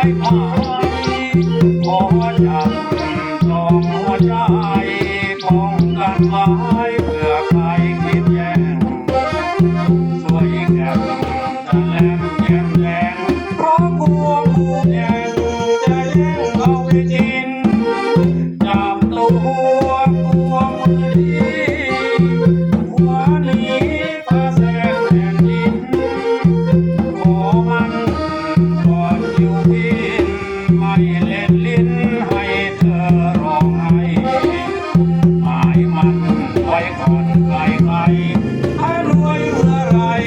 ายพายขอจากสองหัวใจท้องกันไว้